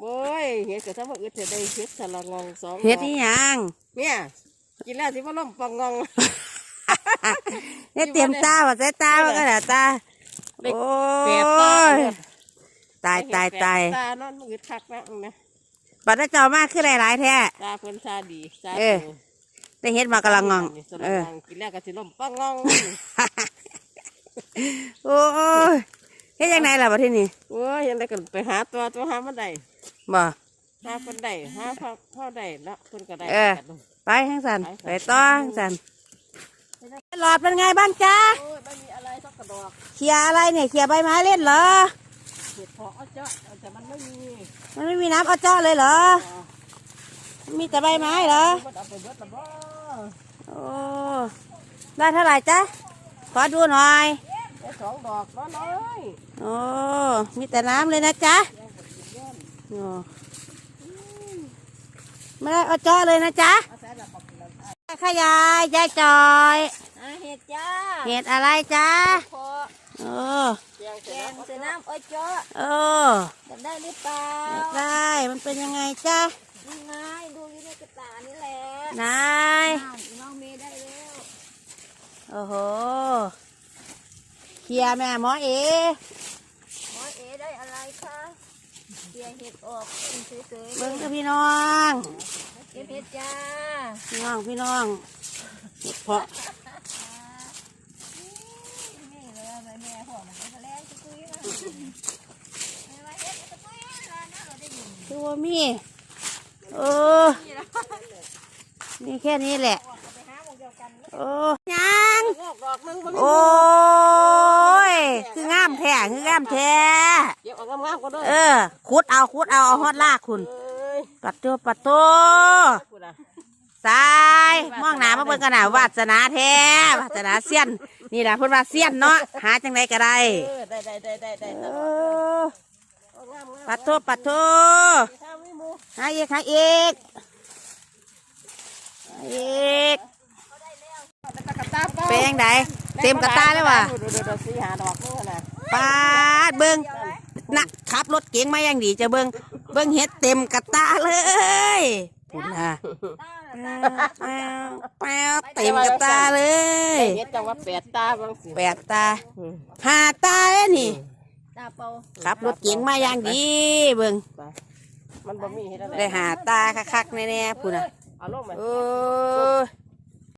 โอ้ยเฮ็ดก็ทำว่าอึดจะได้เฮ็ดสละงองสองเฮ็ดดอกนี่ยังเนี่ยกินแล้วสิบ่ล้มปองงองเฮ็ดเตรียมตาว่าใส่ตาว่าก็ได้ตาได้โอ้แปดตายตายตายตายตานอนมืดคักนะนะบัดนั้นเจ้ามากขึ้นหลายๆแท้ตาเพิ่นตาดีตาเออได้เฮ็ดมากำลังงองสเอละององกินแล้วก็สิล้มปองงองโอ้ยเฮ็ดยังไงล่ะบัดทีนี้ โอ้ยยังได้กันไปหาตัวตัวหามันได้บ่ หาเพิ่นได้หาเพิ่นเฮาได้แล้วเพิ่นก็ได้เออกันไปทางสันไปต่อทางสันหลอดเป็นไงบ้างจ๊ะโอ้ยไม่มีอะไรสักกระดอกเคลียร์อะไรเนี่ยเคลียร์ใบไม้เล่นเหรอ เห็ดเพาะเอาเจาะแต่มันไม่มีมันไม่มีน้ำเอาเจ้าเลยเหรอ มีแต่ใบไม้เหรอ มันเอาไปเบิดละบ่ โอ้ ได้เท่าไหร่จ๊ะ ขอดูหน่อย ได้สองดอกน้อยโอ้มีแต่น้ำเลยนะจ๊ะโอ้ไม่ได้เอาเจ้าเลยนะจ๊ะๆเอาใส่ละบอกเลยขยายยายจอยอาเห็ดจ้าเห็ดอะไรจ๊ะพอโอ้แกงแกเสร็จงแล้วใส่น้ำอ้อยเจาะโอ้จะได้หรือเปล่าได้มันเป็นยังไงจ๊ะนี่ไงดูอยู่ในกระตานี่แหละนายน้ำน้องเมย์ได้แล้วโอ้โห เคลียร์แม่หมอเอหมอเอได้อะไรคะเกียเห็ดออกเป็นสวยๆเบิ้งกับพี่น้องเก็บเห็ดจ้าพี่น้องพี่น้องเห็ดเพาะนี่เลยแม่แม่หัวมันก็แล้วจะคุยมาแม่ว่าเห็ดจะคุยแล้วนะเราได้ยินตัวมีเออมีแค่นี้แหละไปหาหมองเดียวกันโอ้ยังงอกดอกนึงบ่มีโอ้ย คืองามแท้คืองามแท้ เก็บเออกงามๆก็ได้เออขุดเอาขุดเอาเอาฮอดลากคุณเอ้ยปัดตัวปัดตัวพูดอะสายมองหนามาเบิ่งกันหนาวาสนาแท้วาสนาเสี้ยน นี่แหละเพิ่นว่าเสี้ยนเนาะหาจังไดก็ได้เออได้ได้ได้ได้ได้เอตลอดอเอางามๆปัดตัวปัดตัวถ้าไม่หมูหาอีกหาอีกหาอีกตะกะตาเป้าเป็นยังไงเต็มกระตาเลยว่ะดูดูดูสีหาดอกนู่นน่ะ ปาดเบิ่ง นะขับรถเก๋งมาอย่างดีจะเบิ่งเบิ่งเฮ็ดเต็มกระตาเลยปุ่นนะแป้วแป้วเต็มกระตาเลยเฮ็ดจังว่าแปดตาบางสิแปดตาห้าตาเลยนี่ตาเปาขับรถเก๋งมาอย่างดีเบิ่งมันบ่มีเฮ็ดอะไรได้หาตาคักๆแน่ๆพุ่นน่ะเอาลงมาโอ้ย